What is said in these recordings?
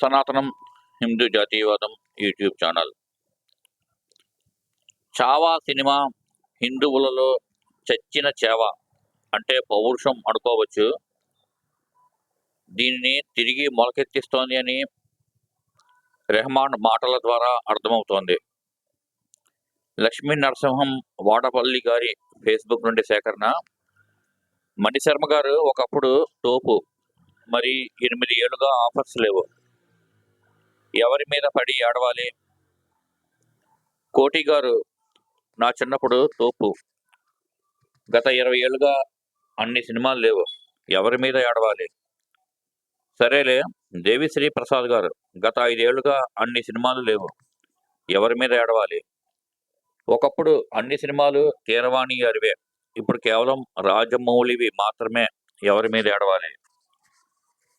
సనాతనం హిందూ జాతీయవాదం YouTube channel. Chhaava cinema హిందువులలో చచ్చిన చేవ అంటే పౌరుషం అనుకోవచ్చు. దీనిని తిరిగి మొలకెత్తిస్తోంది అని రెహమాన్ మాటల ద్వారా అర్థమవుతోంది. లక్ష్మీ నరసింహం వాడపల్లి గారి ఫేస్బుక్ నుండి సేకరణ. మణిశర్మ గారు ఒకప్పుడు తోపు మరి ఎనిమిది ఏళ్ళుగా ఆఫర్స్ లేవు. ఎవరి మీద పడి ఏడవాలి కోటి గారు నా చిన్నప్పుడు తోపు. గత ఇరవై ఏళ్ళుగా అన్ని సినిమాలు లేవు. ఎవరి మీద ఏడవాలి సరేలే దేవిశ్రీ ప్రసాద్ గారు గత ఐదేళ్ళుగా అన్ని సినిమాలు లేవు. ఎవరి మీద ఏడవాలి ఒకప్పుడు అన్ని సినిమాలు కీరవాణి గారివే. ఇప్పుడు కేవలం రాజమౌళివి మాత్రమే ఎవరి మీద ఏడవాలి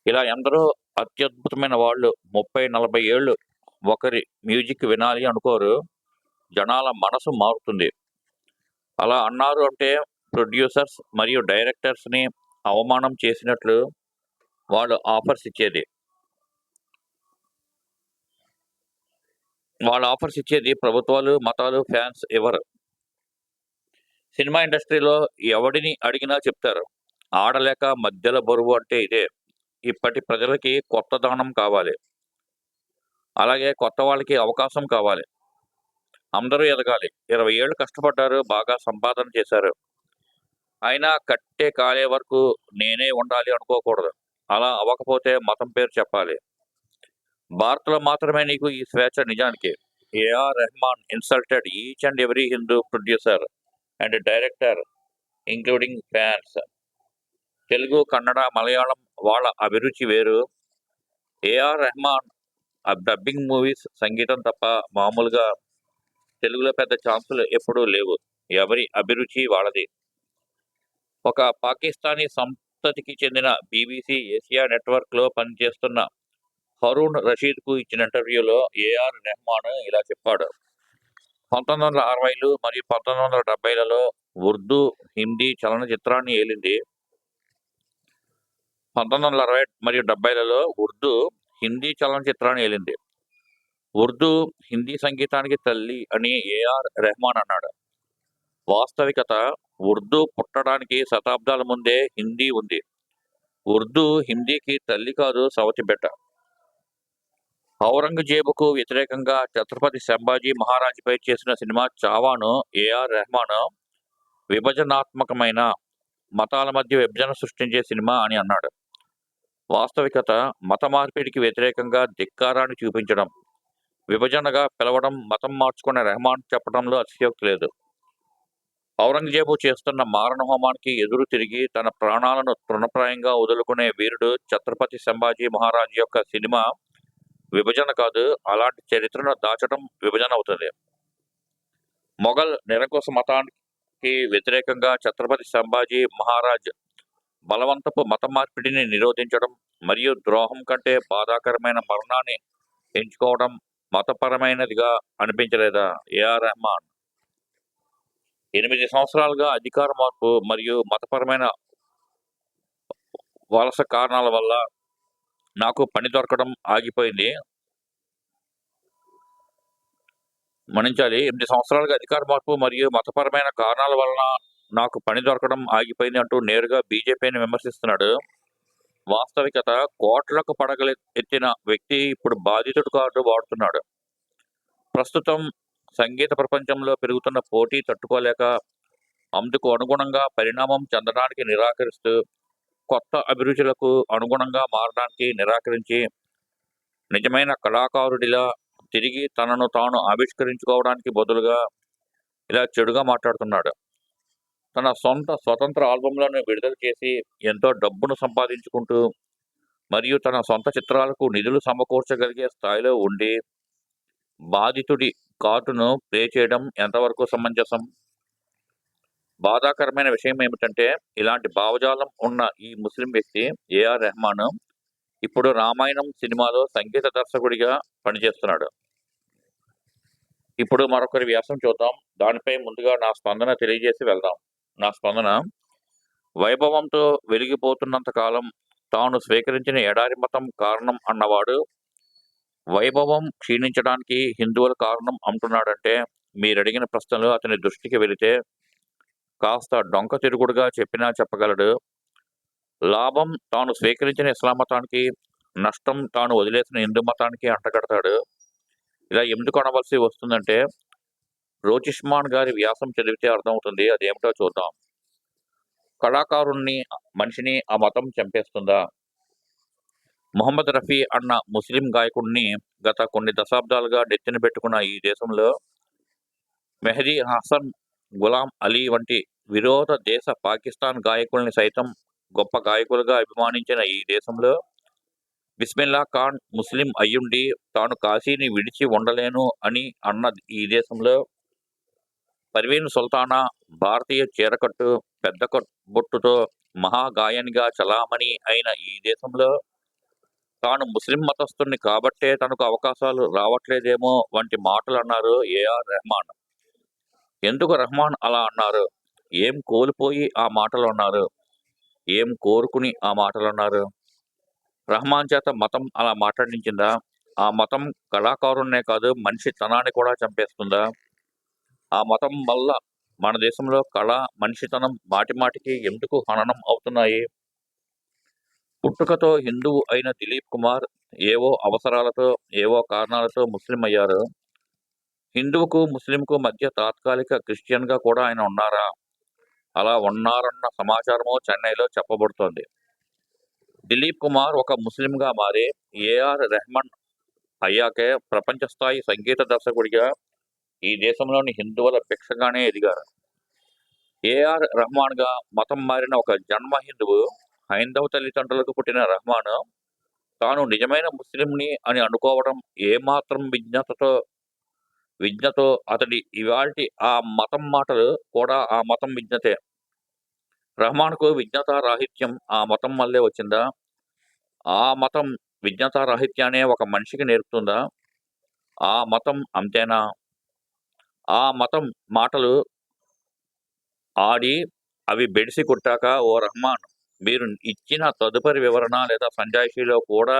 ఇలా ఎందరో అత్యద్భుతమైన వాళ్ళు ముప్పై నలభై ఏళ్ళు ఒకరి మ్యూజిక్ వినాలి అనుకోరు. జనాల మనసు మారుతుంది. అలా అన్నారు అంటే ప్రొడ్యూసర్స్ మరియు డైరెక్టర్స్ని అవమానం చేసినట్లు వాళ్ళు ఆఫర్స్ ఇచ్చేది. వాళ్ళ ఆఫర్స్ ఇచ్చేది ప్రభుత్వాలు మతాలు ఫ్యాన్స్ ఎవరు? సినిమా ఇండస్ట్రీలో ఎవడిని అడిగినా చెప్తారు. ఆడలేక మధ్యల బరువు అంటే ఇదే. ఇప్పటి ప్రజలకి కొత్త దానం కావాలి. అలాగే కొత్త వాళ్ళకి అవకాశం కావాలి. అందరూ ఎదగాలి. ఇరవై ఏళ్ళు కష్టపడ్డారు బాగా సంపాదన చేశారు. అయినా కట్టే కాలే వరకు నేనే ఉండాలి అనుకోకూడదు. అలా అవ్వకపోతే మతం పేరు చెప్పాలి. భారత్లో మాత్రమే నీకు ఈ స్వేచ్ఛ నిజానికి. A R Rahman insulted each and every Hindu producer and director including fans. Telugu Kannada Malayalam వాళ్ళ అభిరుచి వేరు. ఏఆర్ రెహమాన్ ఆ డబ్బింగ్ మూవీస్ సంగీతం తప్ప మామూలుగా తెలుగులో పెద్ద ఛాన్సులు ఎప్పుడూ లేవు. ఎవరి అభిరుచి వాళ్ళది. ఒక పాకిస్తానీ సంతతికి చెందిన బీబీసీ ఏషియా నెట్వర్క్లో పనిచేస్తున్న హరూన్ రషీద్కు ఇచ్చిన ఇంటర్వ్యూలో ఏఆర్ రెహమాన్ ఇలా చెప్పాడు. పంతొమ్మిది వందల అరవైలు మరియు పంతొమ్మిది వందల డెబ్బైలలో ఉర్దూ హిందీ చలనచిత్రాన్ని ఏలింది. పంతొమ్మిది వందల అరవై మరియు డెబ్బైలలో ఉర్దూ హిందీ చలనచిత్రాన్ని ఏలింది. ఉర్దూ హిందీ సంగీతానికి తల్లి అని ఏఆర్ రెహమాన్ అన్నాడు. వాస్తవికత ఉర్దూ పుట్టడానికి శతాబ్దాల ముందే హిందీ ఉంది. ఉర్దూ హిందీకి తల్లి కాదు సవతి బిడ్డ. ఔరంగజేబుకు వ్యతిరేకంగా ఛత్రపతి సంభాజీ మహారాజ్పై చేసిన సినిమా చావాను ఏఆర్ రెహమాన్ విభజనాత్మకమైన మతాల మధ్య విభజన సృష్టించే సినిమా అని అన్నాడు. వాస్తవికత మత మార్పిడికి వ్యతిరేకంగా ధిక్కారాన్ని చూపించడం. విభజనగా పిలవడం మతం మార్చుకునే రెహమాన్ చెప్పడంలో అతిశయోక్తి లేదు. ఔరంగజేబు చేస్తున్న మారణ హోమానికి ఎదురు తిరిగి తన ప్రాణాలను తృణప్రాయంగా వదులుకునే వీరుడు ఛత్రపతి సంభాజీ మహారాజు యొక్క సినిమా విభజన కాదు అలాంటి చరిత్రను దాచడం విభజన అవుతుంది. మొఘల్ నిరంకుశ మతానికి వ్యతిరేకంగా ఛత్రపతి సంభాజీ మహారాజ్ బలవంతపు మత మార్పిడిని నిరోధించడం మరియు ద్రోహం కంటే బాధాకరమైన మరణాన్ని ఎంచుకోవడం మతపరమైనదిగా అనిపించలేదా? ఏఆర్ రెహమాన్. ఎనిమిది సంవత్సరాలుగా అధికార మార్పు మరియు మతపరమైన వలస కారణాల వల్ల నాకు పని దొరకడం ఆగిపోయింది. మన్నించాలి. ఎనిమిది సంవత్సరాలుగా అధికార మార్పు మరియు మతపరమైన కారణాల వలన నాకు పని దొరకడం ఆగిపోయింది అంటూ నేరుగా బీజేపీని విమర్శిస్తున్నాడు. వాస్తవికత కోట్లకు పడగలు ఎత్తిన వ్యక్తి ఇప్పుడు బాధితుడు కార్డు వాడుతున్నాడు. ప్రస్తుతం సంగీత ప్రపంచంలో పెరుగుతున్న పోటీ తట్టుకోలేక అందుకు అనుగుణంగా పరిణామం చెందడానికి నిరాకరిస్తూ కొత్త అభిరుచులకు అనుగుణంగా మారడానికి నిరాకరించి నిజమైన కళాకారుడిలా తిరిగి తనను తాను ఆవిష్కరించుకోవడానికి బదులుగా ఇలా చెడుగా మాట్లాడుతున్నాడు. తన సొంత స్వతంత్ర ఆల్బమ్లను విడుదల చేసి ఎంతో డబ్బును సంపాదించుకుంటూ మరియు తన సొంత చిత్రాలకు నిధులు సమకూర్చగలిగే స్థాయిలో ఉండి బాధితుడి కార్డును ప్లే చేయడం ఎంతవరకు సమంజసం? బాధాకరమైన విషయం ఏమిటంటే ఇలాంటి భావజాలం ఉన్న ఈ ముస్లిం వ్యక్తి ఏఆర్ రెహమాన్ ఇప్పుడు రామాయణం సినిమాలో సంగీత దర్శకుడిగా పనిచేస్తున్నాడు. ఇప్పుడు మరొకరి వ్యాసం చూద్దాం. దానిపై ముందుగా నా స్పందన తెలియజేసి వెళ్దాం. నా స్పందన వైభవంతో వెలిగిపోతున్నంత కాలం తాను స్వీకరించిన ఎడారి మతం కారణం అన్నవాడు వైభవం క్షీణించడానికి హిందువుల కారణం అంటున్నాడంటే మీరడిగిన ప్రశ్నలు అతని దృష్టికి వెళితే కాస్త డొంక తిరుగుడుగా చెప్పినా చెప్పగలడు. లాభం తాను స్వీకరించిన ఇస్లాం మతానికి నష్టం తాను వదిలేసిన హిందూ మతానికి అంటగడతాడు. ఇలా ఎందుకు అనవలసి వస్తుందంటే రోచిష్మాన్ గారి వ్యాసం చదివితే అర్థమవుతుంది. అదేమిటో చూద్దాం. కళాకారుణ్ణి మనిషిని ఆ మతం చంపేస్తుందా? మొహమ్మద్ రఫీ అన్న ముస్లిం గాయకుడిని గత కొన్ని దశాబ్దాలుగా నెత్తిన పెట్టుకున్న ఈ దేశంలో మెహదీ హసన్ గులాం అలీ వంటి విరోధ దేశ పాకిస్తాన్ గాయకుల్ని సైతం గొప్ప గాయకులుగా అభిమానించిన ఈ దేశంలో బిస్మిల్లా ఖాన్ ముస్లిం అయ్యుండి తాను కాశీని విడిచి ఉండలేను అని అన్న ఈ దేశంలో పర్వీన్ సుల్తానా భారతీయ చీరకట్టు పెద్ద బొట్టుతో మహాగాయనిగా చలామణి అయిన ఈ దేశంలో తాను ముస్లిం మతస్థుని కాబట్టే తనకు అవకాశాలు రావట్లేదేమో వంటి మాటలు అన్నారు ఏఆర్ రెహమాన్. ఎందుకు రెహమాన్ అలా అన్నారు? ఏం కోల్పోయి ఆ మాటలు అన్నారు ఏం కోరుకుని ఆ మాటలు అన్నారు రెహమాన్ చేత మతం అలా మాట్లాడించిందా? ఆ మతం కళాకారున్నే కాదు మనిషి తనాన్ని కూడా చంపేస్తుందా? ఆ మతం వల్ల మన దేశంలో కళ మనిషితనం మాటి మాటికి ఎందుకు హననం అవుతున్నాయి? పుట్టుకతో హిందువు అయిన దిలీప్ కుమార్ ఏవో అవసరాలతో ఏవో కారణాలతో ముస్లిం అయ్యారు. హిందువుకు ముస్లింకు మధ్య తాత్కాలిక క్రిస్టియన్గా కూడా ఆయన ఉన్నారా? అలా ఉన్నారన్న సమాచారము చెన్నైలో చెప్పబడుతోంది. దిలీప్ కుమార్ ఒక ముస్లింగా మారి ఏఆర్ రెహమాన్ అయ్యాకే ప్రపంచ స్థాయి సంగీత దర్శకుడిగా ఈ దేశంలోని హిందువుల భిక్షగానే ఎదిగారు. ఏఆర్ రెహమాన్గా మతం మారిన ఒక జన్మ హిందువు హైందవ తల్లిదండ్రులకు పుట్టిన రెహమాన్ తాను నిజమైన ముస్లింని అని అనుకోవడం ఏమాత్రం విజ్ఞతతో విజ్ఞతో అతడి ఇవాల్టి ఆ మతం మాటలు కూడా ఆ మతం విజ్ఞతే. రెహమాన్కు విజ్ఞత రాహిత్యం ఆ మతం వల్లే వచ్చిందా? ఆ మతం విజ్ఞత రాహిత్యాన్ని ఒక మనిషికి నేర్పుతుందా? ఆ మతం అంతేనా? ఆ మతం మాటలు ఆడి అవి బెడిసి కొట్టాక ఓ రహమాన్ మీరు ఇచ్చిన తదుపరి వివరణ లేదా సంజాయిషీలో కూడా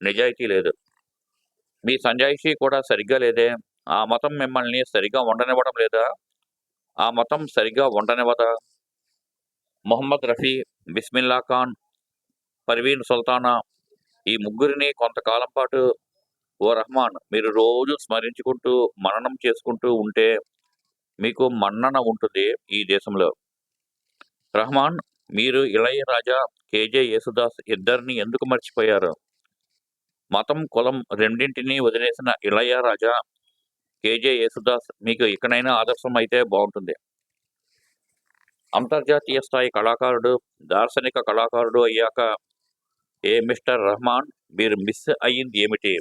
నిజాయితీ లేదు. మీ సంజాయిషీ కూడా సరిగ్గా లేదే. ఆ మతం మిమ్మల్ని సరిగ్గా ఉండనివ్వడం లేదా? ఆ మతం సరిగ్గా ఉండనివ్వదా మొహమ్మద్ రఫీ బిస్మిల్లా ఖాన్ పర్వీన్ సుల్తానా ఈ ముగ్గురిని కొంతకాలం పాటు ఓ రహమాన్ మీరు రోజు స్మరించుకుంటూ మననం చేసుకుంటూ ఉంటే మీకు మన్నన ఉంటుంది ఈ దేశంలో. రహమాన్ మీరు ఇళయ రాజా కేజే యేసుదాస్ ఇద్దరిని ఎందుకు మర్చిపోయారు? మతం కులం రెండింటినీ వదిలేసిన ఇళయ రాజా కేజే యేసుదాస్ మీకు ఇకనైనా ఆదర్శం అయితే బాగుంటుంది. అంతర్జాతీయ స్థాయి కళాకారుడు దార్శనిక కళాకారుడు అయ్యాక ఏ మిస్టర్ రహమాన్ మీరు మిస్ అయ్యింది ఏమిటి?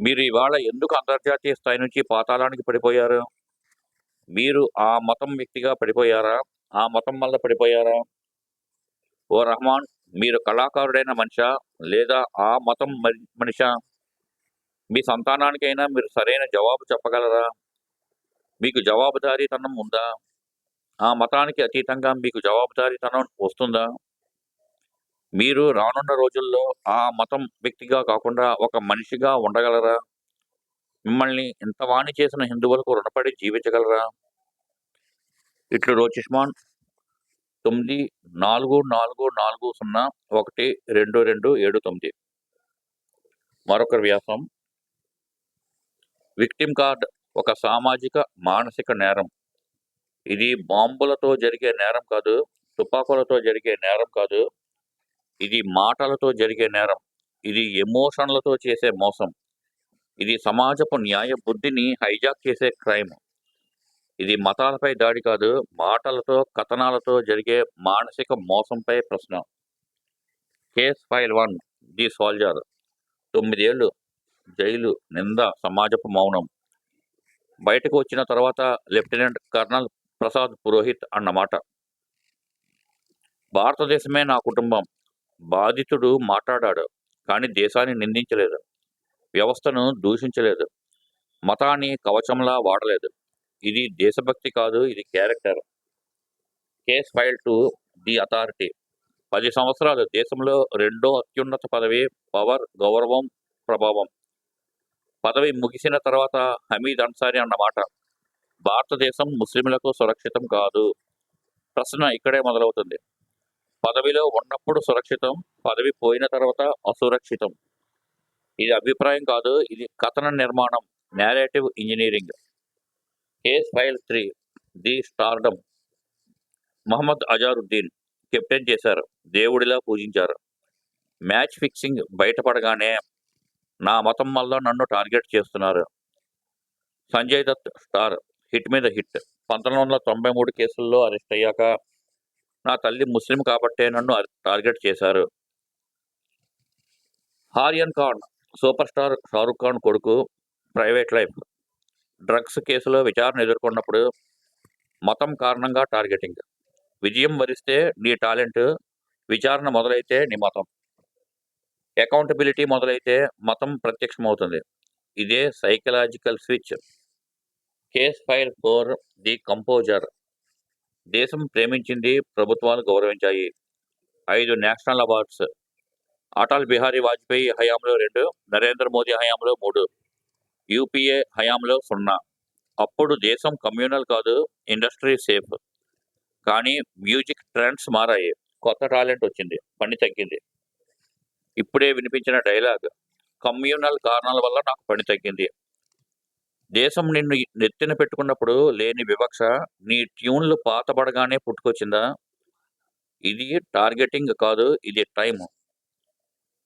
మీరు ఇవాళ ఎందుకు అంతర్జాతీయ స్థాయి నుంచి పాతాళానికి పడిపోయారు? మీరు ఆ మతం వ్యక్తిగా పడిపోయారా? ఆ మతం వల్ల పడిపోయారా? ఓ రహమాన్ మీరు కళాకారుడైన మనిషా? లేదా ఆ మతం మరి- మనిషా? మీ సంతానానికైనా మీరు సరైన జవాబు చెప్పగలరా? మీకు జవాబుదారీతనం ఉందా? ఆ మతానికి అతీతంగా మీకు జవాబుదారీతనం వస్తుందా? మీరు రానున్న రోజుల్లో ఆ మతం వ్యక్తిగా కాకుండా ఒక మనిషిగా ఉండగలరా? మిమ్మల్ని ఇంత వాణి చేసిన హిందువులకు రుణపడి జీవించగలరా? ఇట్లు రోచిష్మాన్ తొమ్మిది నాలుగు నాలుగు నాలుగు సున్నా ఒకటి రెండు రెండు ఏడు తొమ్మిది. మరొక వ్యాసం. విక్టిమ్ కార్డ్ ఒక సామాజిక మానసిక నేరం. ఇది బాంబులతో జరిగే నేరం కాదు తుపాకులతో జరిగే నేరం కాదు ఇది మాటలతో జరిగే నేరం. ఇది ఎమోషన్లతో చేసే మోసం. ఇది సమాజపు న్యాయ బుద్ధిని హైజాక్ చేసే క్రైమ్ ఇది మతాలపై దాడి కాదు మాటలతో కథనాలతో జరిగే మానసిక మోసంపై ప్రశ్న. Case file one the soldier. తొమ్మిదేళ్ళు జైలు నింద సమాజపు మౌనం. బయటకు వచ్చిన తర్వాత లెఫ్టినెంట్ కర్నల్ ప్రసాద్ పురోహిత్ అన్నమాట. భారతదేశమే నా కుటుంబం. బాధితుడు మాట్లాడాడు కానీ దేశాన్ని నిందించలేదు. వ్యవస్థను దూషించలేదు. మతాన్ని కవచంలా వాడలేదు. ఇది దేశభక్తి కాదు ఇది character. Case file two the authority. పది సంవత్సరాలు. దేశంలో రెండో అత్యున్నత పదవి పవర్ గౌరవం ప్రభావం. పదవి ముగిసిన తర్వాత హమీద్ అన్సారీ అన్నమాట. భారతదేశం ముస్లింలకు సురక్షితం కాదు. ప్రశ్న ఇక్కడే మొదలవుతుంది. పదవిలో ఉన్నప్పుడు సురక్షితం పదవి పోయిన తర్వాత అసురక్షితం. ఇది అభిప్రాయం కాదు ఇది కథన నిర్మాణం narrative engineering case file three the stardom Mohammed Azharuddin captain చేశారు దేవుడిలా పూజించారు. మ్యాచ్ ఫిక్సింగ్ బయటపడగానే నా మతం వల్ల నన్ను టార్గెట్ చేస్తున్నారు. సంజయ్ దత్ స్టార్ హిట్ మీద హిట్. పంతొమ్మిది వందల తొంభై మూడు కేసుల్లో అరెస్ట్ అయ్యాక నా తల్లి ముస్లిం కాబట్టే నన్ను టార్గెట్ చేశారు. హారియన్ ఖాన్ సూపర్ స్టార్ షారుఖ్ ఖాన్ కొడుకు ప్రైవేట్ లైఫ్. డ్రగ్స్ కేసులో విచారణ ఎదుర్కొన్నప్పుడు మతం కారణంగా టార్గెటింగ్. విజయం వరిస్తే నీ టాలెంట్ విచారణ మొదలైతే నీ మతం. అకౌంటబిలిటీ మొదలైతే మతం ప్రత్యక్షమవుతుంది. ఇదే psychological switch. Case file four the composer. దేశం ప్రేమించింది ప్రభుత్వాలు గౌరవించాయి. ఐదు నేషనల్ అవార్డ్స్. అటల్ బిహారీ వాజ్పేయి హయాంలో రెండు నరేంద్ర మోదీ హయాంలో మూడు యూపీఏ హయాంలో సున్నా. అప్పుడు దేశం కమ్యూనల్ కాదు ఇండస్ట్రీ సేఫ్. కానీ మ్యూజిక్ ట్రెండ్స్ మారాయి. కొత్త టాలెంట్ వచ్చింది పని తగ్గింది. ఇప్పుడే వినిపించిన డైలాగ్ కమ్యూనల్ కారణాల వల్ల నాకు పని తగ్గింది. దేశం నిన్ను నెత్తిన పెట్టుకున్నప్పుడు లేని వివక్ష నీ ట్యూన్లు పాతబడగానే పుట్టుకొచ్చిందా? ఇది టార్గెటింగ్ కాదు ఇది time.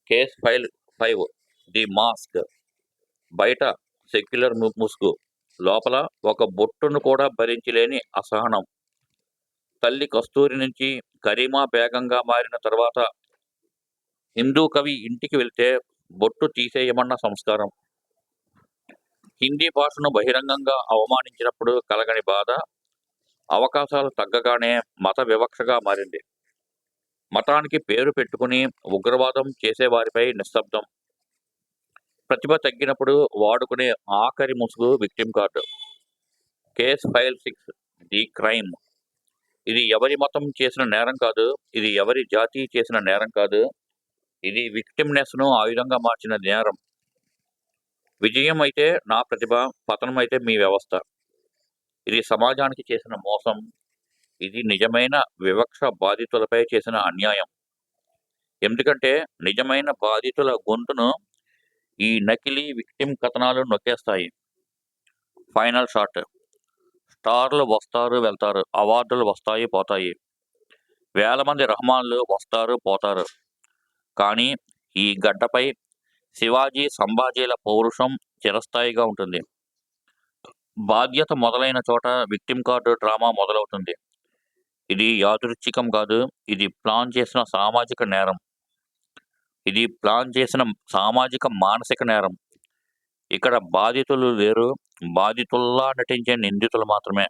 Case file five the mask. బయట సెక్యులర్ ముసుగు. లోపల ఒక బొట్టును కూడా భరించలేని అసహనం. తల్లి కస్తూరి నుంచి కరీమా బేగంగా మారిన తర్వాత హిందూ కవి ఇంటికి వెళ్తే బొట్టు తీసేయమన్న సంస్కారం. హిందీ భాషను బహిరంగంగా అవమానించినప్పుడు కలగని బాధ అవకాశాలు తగ్గగానే మత వివక్షగా మారింది. మతానికి పేరు పెట్టుకుని ఉగ్రవాదం చేసేవారిపై నిశ్శబ్దం. ప్రతిభ తగ్గినప్పుడు వాడుకునే ఆఖరి ముసుగు victim card case file six the crime ఇది ఎవరి మతం చేసిన నేరం కాదు ఇది ఎవరి జాతి చేసిన నేరం కాదు ఇది విక్టిమ్నెస్ను ఆయుధంగా మార్చిన నేరం. విజయం అయితే నా ప్రతిభ పతనం అయితే మీ వ్యవస్థ. ఇది సమాజానికి చేసిన మోసం. ఇది నిజమైన వివక్ష బాధితులపై చేసిన అన్యాయం. ఎందుకంటే నిజమైన బాధితుల గొంతును ఈ నకిలీ విక్టిమ్ కథనాలు నొక్కేస్తాయి. Final shot. స్టార్లు వస్తారు వెళ్తారు. అవార్డులు వస్తాయి పోతాయి. వేల మంది రహమాన్లు వస్తారు పోతారు. కానీ ఈ గడ్డపై శివాజీ సంభాజీల పౌరుషం చిరస్థాయిగా ఉంటుంది. బాధ్యత మొదలైన చోట విక్టిమ్ కార్డు డ్రామా మొదలవుతుంది. ఇది యాదృచ్ఛికం కాదు ఇది ప్లాన్ చేసిన సామాజిక నేరం. ఇది ప్లాన్ చేసిన సామాజిక మానసిక నేరం. ఇక్కడ బాధితులు లేరు బాధితుల్లా నటించే నిందితులు మాత్రమే.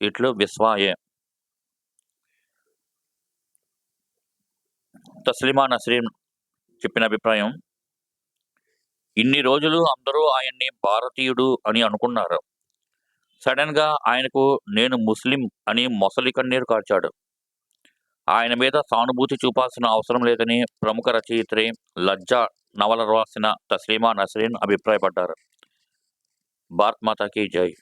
ఇట్లు విశ్వాయే. తస్లిమా నస్రీన్ చెప్పిన అభిప్రాయం ఇన్ని రోజులు అందరూ ఆయన్ని భారతీయుడు అని అనుకున్నారు. సడన్గా ఆయనకు నేను ముస్లిం అని మొసలి కన్నీరు కార్చాడు. ఆయన మీద సానుభూతి చూపాల్సిన అవసరం లేదని ప్రముఖ రచయిత్రి లజ్జా నవల రాసిన తస్లీమా నస్రీన్ అభిప్రాయపడ్డారు. భారత్ మాతాకి జై.